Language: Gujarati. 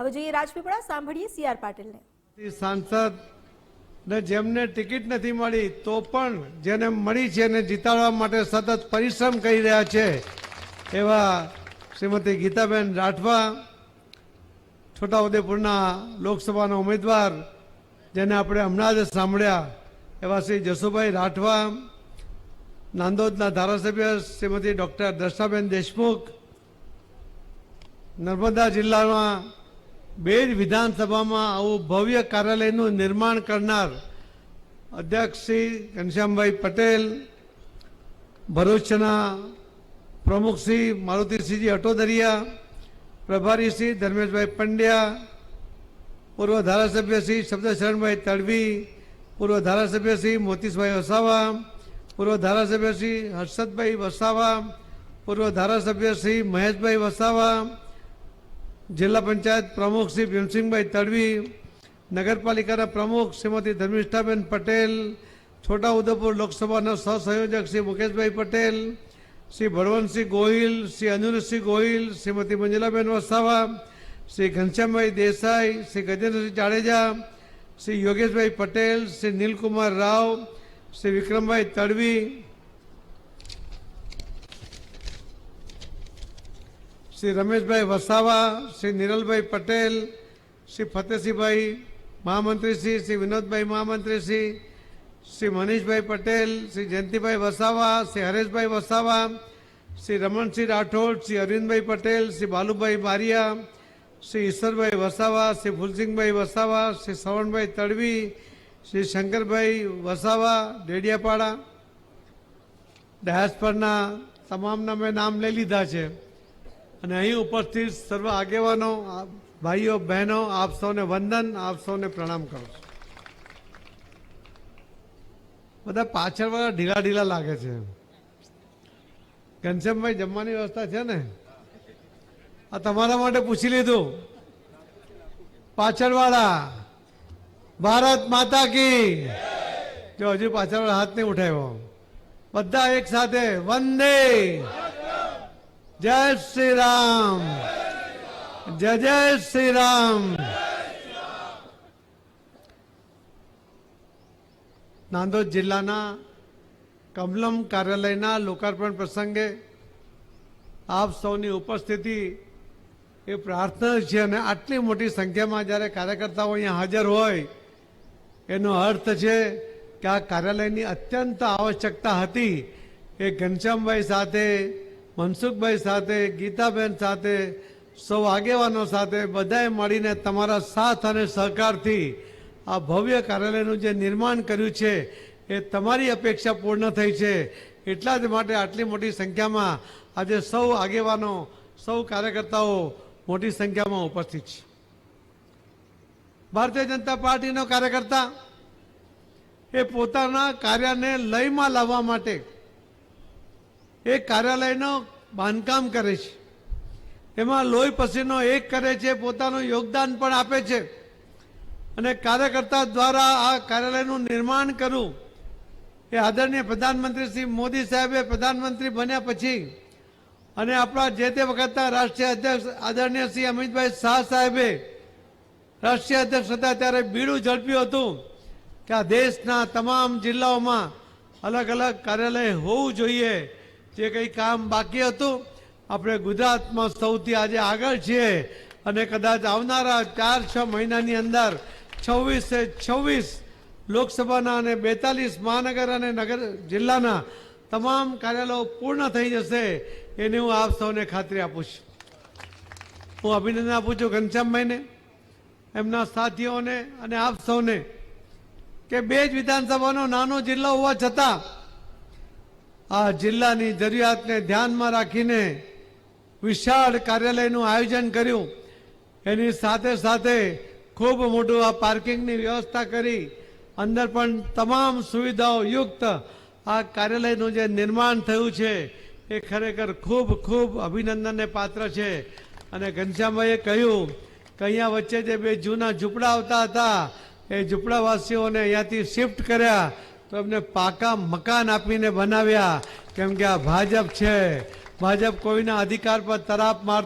હવે જોઈએ રાજપીપળા, સાંભળીએ સીઆર પાટીલને. સાંસદ ને જેમને ટિકિટ નથી મળી, તો પણ જેને મળી છે એને જીતાડવા માટે સતત પરિશ્રમ કરી રહ્યા છે, એવા શ્રીમતી ગીતાબેન રાઠવા, છોટાઉદેપુરના લોકસભાના ઉમેદવાર, જેને આપણે હમણાં જ સાંભળ્યા, એવા શ્રી જસુભાઈ રાઠવા, નાંદોદના ધારાસભ્ય શ્રીમતી ડૉક્ટર દર્શાબેન દેશમુખ, નર્મદા જિલ્લામાં બે જ વિધાનસભામાં આવું ભવ્ય કાર્યાલયનું નિર્માણ કરનાર અધ્યક્ષ શ્રી ઘનશ્યામભાઈ પટેલ ભરૂચના પ્રમુખ શ્રી મારુતિસિંહજી અટોદરિયા, પ્રભારી શ્રી ધર્મેશભાઈ પંડ્યા, પૂર્વ ધારાસભ્ય શ્રી શબ્દશરણભાઈ તડવી, પૂર્વ ધારાસભ્ય શ્રી મોતીશભાઈ વસાવા, પૂર્વ ધારાસભ્ય શ્રી હર્ષદભાઈ વસાવા, પૂર્વ ધારાસભ્ય શ્રી મહેશભાઈ વસાવા જિલ્લા પંચાયત પ્રમુખ શ્રી ભીમસિંહભાઈ તડવી, નગરપાલિકાના પ્રમુખ શ્રીમતી ધર્મિષ્ઠાબેન પટેલ, છોટાઉદેપુર લોકસભાના સહસંયોજક શ્રી મુકેશભાઈ પટેલ, શ્રી બળવંતસિંહ ગોહિલ, શ્રી અનુરસિંહ ગોહિલ, શ્રીમતી મંજુલાબેન વસાવા, શ્રી ઘનશ્યામભાઈ દેસાઈ, શ્રી ગજેન્દ્રસિંહ જાડેજા, શ્રી યોગેશભાઈ પટેલ, શ્રી નીલકુમાર રાવ, શ્રી વિક્રમભાઈ તડવી શ્રી રમેશભાઈ વસાવા, શ્રી નિરલભાઈ પટેલ, શ્રી ફતેસિંહભાઈ મહામંત્રીશ્રી શ્રી વિનોદભાઈ મહામંત્રીશ્રી શ્રી મનીષભાઈ પટેલ, શ્રી જયંતિભાઈ વસાવા, શ્રી હરેશભાઈ વસાવા, શ્રી રમણસિંહ રાઠોડ, શ્રી અરવિંદભાઈ પટેલ, શ્રી બાલુભાઈ બારિયા, શ્રી ઈશ્વરભાઈ વસાવા, શ્રી ફુલસિંહભાઈ વસાવા, શ્રી શ્રવણભાઈ તડવી, શ્રી શંકરભાઈ વસાવા, ડેડિયાપાડા. ડાયસ્પરના તમામના મેં નામ લઈ લીધા છે. અને અહીં ઉપસ્થિત સર્વ આગેવાનો ભાઈઓ, બહેનો, આપ સૌને વંદન, આપ સૌને પ્રણામ કરું છું. બધા પાછળવાળા ઢીલા ઢીલા લાગે છે. ઘનશ્યામભાઈ, જમવાની વ્યવસ્થા છે ને? આ તમારા માટે પૂછી લીધું. પાછળવાળા, ભારત માતા કી જો હજુ પાછળવાળા હાથ નહીં ઉઠાવ્યો. બધા એક સાથે વંદે. જય શ્રી રામ. જય જય શ્રી રામ. નાંદોદ જિલ્લાના કમલમ કાર્યાલયના લોકાર્પણ પ્રસંગે આપ સૌની ઉપસ્થિતિ એ પ્રાર્થના છે અને આટલી મોટી સંખ્યામાં જ્યારે કાર્યકર્તાઓ અહીંયા હાજર હોય, એનો અર્થ છે કે આ કાર્યાલયની અત્યંત આવશ્યકતા હતી એ ઘનશ્યામભાઈ સાથે મનસુખભાઈ સાથે, ગીતાબેન સાથે, સૌ આગેવાનો સાથે બધાએ મળીને તમારા સાથ અને સહકારથી આ ભવ્ય કાર્યાલયનું જે નિર્માણ કર્યું છે, એ તમારી અપેક્ષા પૂર્ણ થઈ છે. એટલા જ માટે આટલી મોટી સંખ્યામાં આજે સૌ આગેવાનો, સૌ કાર્યકર્તાઓ મોટી સંખ્યામાં ઉપસ્થિત છે. ભારતીય જનતા પાર્ટીનો કાર્યકર્તા એ પોતાના કાર્યને લયમાં લાવવા માટે એ કાર્યાલયનો બાંધકામ કરે છે. એમાં લોહી પસીનો એક કરે છે, પોતાનું યોગદાન પણ આપે છે. અને કાર્યકર્તા દ્વારા આ કાર્યાલયનું નિર્માણ કરવું એ આદરણીય પ્રધાનમંત્રી શ્રી મોદી સાહેબે પ્રધાનમંત્રી બન્યા પછી અને આપણા જે તે વખતના રાષ્ટ્રીય અધ્યક્ષ આદરણીય શ્રી અમિતભાઈ શાહ સાહેબે રાષ્ટ્રીય અધ્યક્ષ હતા ત્યારે બીડું ઝડપ્યું હતું કે આ દેશના તમામ જિલ્લાઓમાં અલગ અલગ કાર્યાલય હોવું જોઈએ. જે કંઈ કામ બાકી હતું, આપણે ગુજરાતમાં સૌથી આજે આગળ છીએ. અને કદાચ આવનારા ચાર, છ મહિનાની અંદર છવ્વીસે છવ્વીસ લોકસભાના અને બેતાલીસ મહાનગર અને નગર જિલ્લાના તમામ કાર્યાલયો પૂર્ણ થઈ જશે એની હું આપ સૌને ખાતરી આપું છું. હું અભિનંદન આપું છું ઘનશ્યામભાઈને, એમના સાથીઓને અને આપ સૌને કે બે જ વિધાનસભાનો નાનો જિલ્લો હોવા છતાં આ જિલ્લાની જરૂરિયાતને ધ્યાનમાં રાખીને વિશાળ કાર્યાલયનું આયોજન કર્યું. એની સાથે સાથે ખૂબ મોટું આ પાર્કિંગની વ્યવસ્થા કરી. અંદર પણ તમામ સુવિધાઓ યુક્ત આ કાર્યાલયનું જે નિર્માણ થયું છે, એ ખરેખર ખૂબ ખૂબ અભિનંદનને પાત્ર છે. અને ઘનશ્યામભાઈએ કહ્યું કે અહીંયા વચ્ચે જે બે જૂના ઝૂંપડા આવતા હતા, એ ઝૂંપડાવાસીઓને અહીંયાથી શિફ્ટ કર્યા. તો એમને પાકા મકાન આપીને બનાવ્યા. કેમ કે આ ભાજપ છે. ભાજપ કોઈના અધિકાર પર તરાપ મારતું